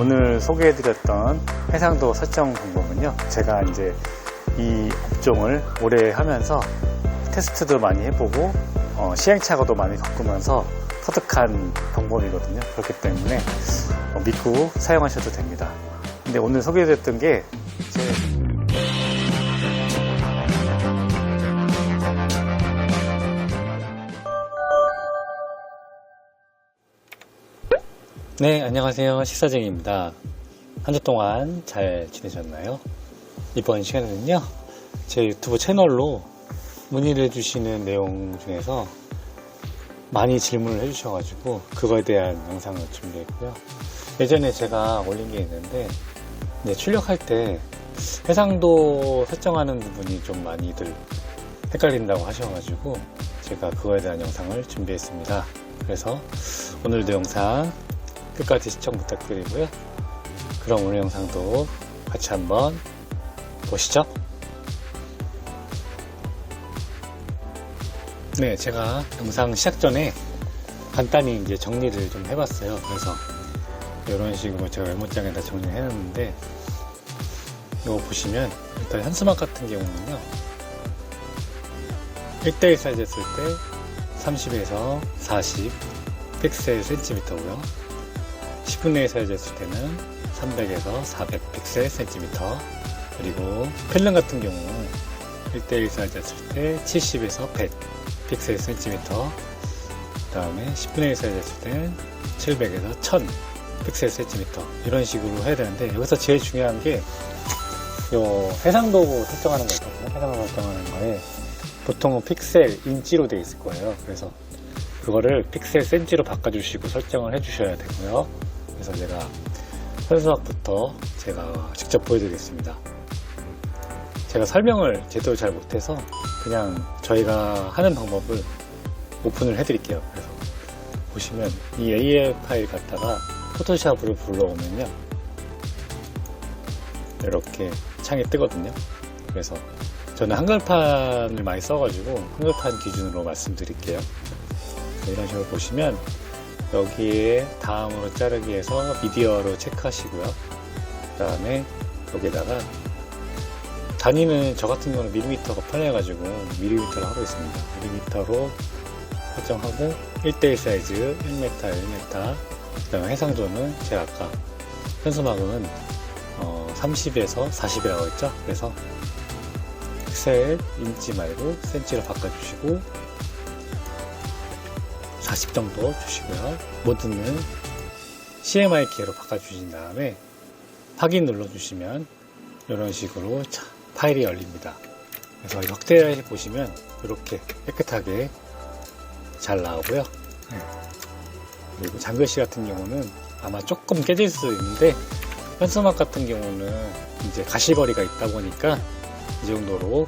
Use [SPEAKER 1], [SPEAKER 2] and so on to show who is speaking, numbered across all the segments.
[SPEAKER 1] 오늘 소개해드렸던 해상도 설정 방법은요. 제가 이제 이 업종을 오래 하면서 테스트도 많이 해보고 어, 시행착오도 많이 겪으면서 터득한 방법이거든요. 그렇기 때문에 어, 믿고 사용하셔도 됩니다. 근데 오늘 소개해드렸던 게 제... 네, 안녕하세요. 식사쟁입니다. 한 주 동안 잘 지내셨나요? 이번 시간에는요, 제 유튜브 채널로 문의를 해주시는 내용 중에서 많이 질문을 해주셔가지고, 그거에 대한 영상을 준비했고요. 예전에 제가 올린 게 있는데, 이제 출력할 때 해상도 설정하는 부분이 좀 많이들 헷갈린다고 하셔가지고, 제가 그거에 대한 영상을 준비했습니다. 그래서 오늘도 영상 끝까지 시청 부탁드리고요. 그럼 오늘 영상도 같이 한번 보시죠. 네, 제가 영상 시작 전에 간단히 이제 정리를 좀 해봤어요. 그래서 이런 식으로 제가 메모장에다 정리를 해놨는데 이거 보시면 일단 현수막 같은 경우는요 1대1 사이즈 했을 때 30에서 40 픽셀 센티미터고요 10분의 1 사이즈 했을 때는 300에서 400 픽셀 센티미터. 그리고 필름 같은 경우 1대1 사이즈 했을 때 70에서 100 픽셀 센티미터. 그 다음에 10분의 1 사이즈 했을 때는 700에서 1000 픽셀 센티미터. 이런 식으로 해야 되는데 여기서 제일 중요한 게 요 해상도 설정하는 거 있거든요. 해상도 설정하는 거에 보통은 픽셀 인치로 되어 있을 거예요. 그래서 그거를 픽셀 센치로 바꿔주시고 설정을 해주셔야 되고요. 그래서 제가 현수막부터 제가 직접 보여드리겠습니다. 제가 설명을 제대로 잘 못해서 그냥 저희가 하는 방법을 오픈을 해드릴게요. 그래서 보시면 이 AL 파일 갖다가 포토샵으로 불러오면요. 이렇게 창이 뜨거든요. 그래서 저는 한글판을 많이 써가지고 한글판 기준으로 말씀드릴게요. 이런 식으로 보시면 여기에 다음으로 자르기에서 미디어로 체크하시고요. 그 다음에 여기다가 단위는 저 같은 경우는 밀리미터가 편해가지고 밀리미터로 하고 있습니다. 밀리미터로 설정하고 1대1 사이즈 1m, 1m 그 다음에 해상도는 제가 아까 현수막은 어, 30에서 40이라고 했죠. 그래서 픽셀 인치 말고 센치로 바꿔주시고 40 정도 주시고요. 모드는 CMYK 로 바꿔주신 다음에 확인 눌러주시면 이런 식으로 차- 파일이 열립니다. 그래서 확대해 보시면 이렇게 깨끗하게 잘 나오고요. 네. 그리고 장글씨 같은 경우는 아마 조금 깨질 수 있는데 현수막 같은 경우는 이제 가시거리가 있다 보니까 이 정도로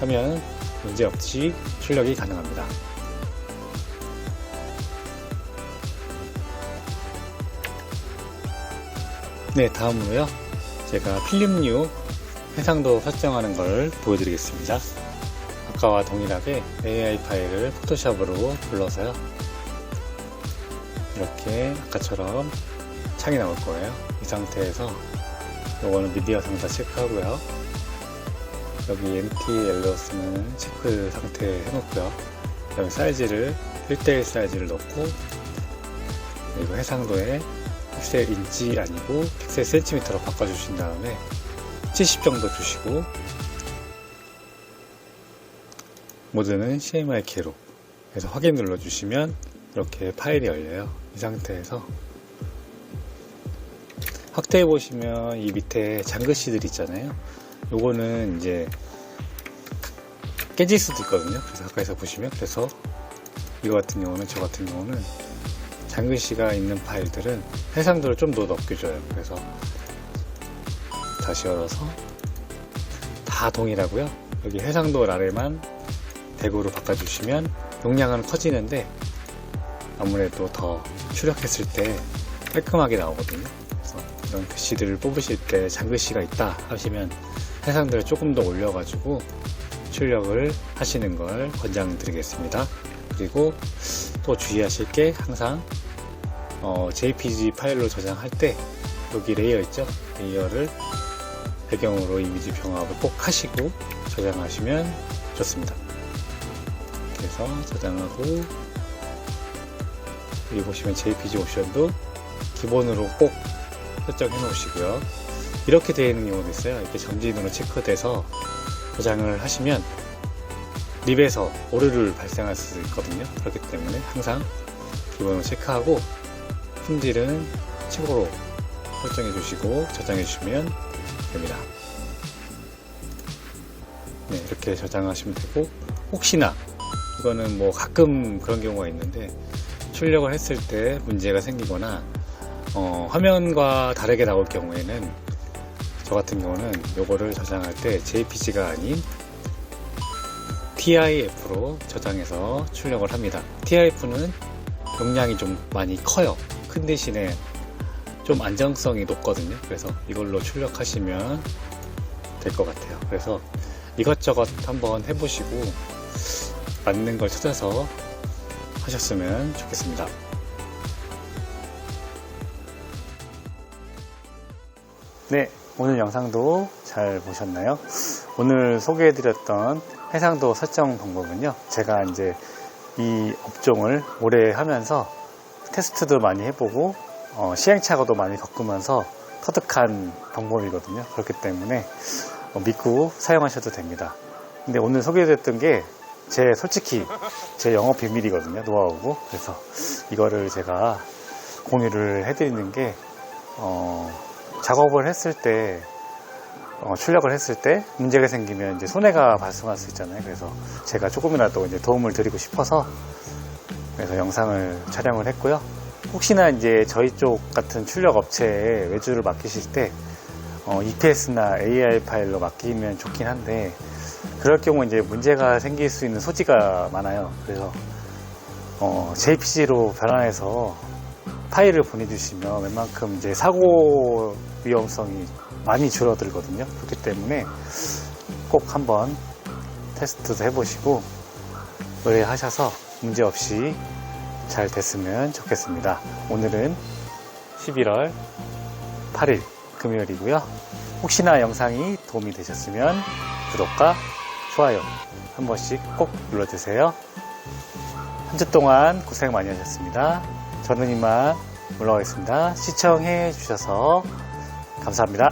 [SPEAKER 1] 하면 문제없이 출력이 가능합니다. 네, 다음으로요. 제가 필름류 해상도 설정하는 걸 보여드리겠습니다. 아까와 동일하게 AI 파일을 포토샵으로 불러서요. 이렇게 아까처럼 창이 나올 거예요. 이 상태에서 요거는 미디어 상자 체크하고요. 여기 NT 엘로스는 체크 상태 해놓고요. 여기 사이즈를 1대1 사이즈를 넣고 그리고 해상도에 픽셀 인치 아니고 픽셀 센티미터로 바꿔주신 다음에 70 정도 주시고 모드는 CMYK로 그래서 확인 눌러주시면 이렇게 파일이 열려요. 이 상태에서 확대해 보시면 이 밑에 장글씨들 있잖아요. 요거는 이제 깨질 수도 있거든요. 그래서 가까이서 보시면. 그래서 이거 같은 경우는 저 같은 경우는 장글씨가 있는 파일들은 해상도를 좀 더 높여줘요. 그래서 다시 열어서 다 동일하고요. 여기 해상도 아래만 100으로 바꿔주시면 용량은 커지는데 아무래도 더 출력했을 때 깔끔하게 나오거든요. 그래서 이런 글씨들을 뽑으실 때 장글씨가 있다 하시면 해상도를 조금 더 올려가지고 출력을 하시는 걸 권장드리겠습니다. 그리고 또 주의하실 게 항상 어, JPG 파일로 저장할 때 여기 레이어 있죠? 레이어를 배경으로 이미지 병합을 꼭 하시고 저장하시면 좋습니다. 그래서 저장하고 여기 보시면 JPG 옵션도 기본으로 꼭 설정해 놓으시고요. 이렇게 되어 있는 경우도 있어요. 이렇게 점진으로 체크돼서 저장을 하시면 립에서 오류를 발생할 수 있거든요. 그렇기 때문에 항상 기본으로 체크하고 품질은 최고로 설정해 주시고 저장해 주시면 됩니다. 네, 이렇게 저장하시면 되고 혹시나 이거는 뭐 가끔 그런 경우가 있는데 출력을 했을 때 문제가 생기거나 어, 화면과 다르게 나올 경우에는 저 같은 경우는 요거를 저장할 때 JPG가 아닌 TIF로 저장해서 출력을 합니다. TIF는 용량이 좀 많이 커요. 큰 대신에 좀 안정성이 높거든요. 그래서 이걸로 출력하시면 될 것 같아요. 그래서 이것저것 한번 해보시고 맞는 걸 찾아서 하셨으면 좋겠습니다. 네, 오늘 영상도 잘 보셨나요? 오늘 소개해드렸던 해상도 설정 방법은요, 제가 이제 이 업종을 오래 하면서 테스트도 많이 해보고, 어, 시행착오도 많이 겪으면서 터득한 방법이거든요. 그렇기 때문에 어, 믿고 사용하셔도 됩니다. 근데 오늘 소개해드렸던 게 제 솔직히 제 영업 비밀이거든요. 노하우고. 그래서 이거를 제가 공유를 해드리는 게, 어, 작업을 했을 때 어, 출력을 했을 때 문제가 생기면 이제 손해가 발생할 수 있잖아요. 그래서 제가 조금이라도 이제 도움을 드리고 싶어서 그래서 영상을 촬영을 했고요. 혹시나 이제 저희 쪽 같은 출력 업체에 외주를 맡기실 때 어, EPS나 AI 파일로 맡기면 좋긴 한데 그럴 경우 이제 문제가 생길 수 있는 소지가 많아요. 그래서 어, JPG로 변환해서 파일을 보내주시면 웬만큼 이제 사고 위험성이 많이 줄어들거든요. 그렇기 때문에 꼭 한번 테스트도 해보시고 의뢰하셔서 문제없이 잘 됐으면 좋겠습니다. 오늘은 11월 8일 금요일이고요. 혹시나 영상이 도움이 되셨으면 구독과 좋아요 한 번씩 꼭 눌러주세요. 한 주 동안 고생 많이 하셨습니다. 저는 이만 올라가겠습니다. 시청해 주셔서 감사합니다.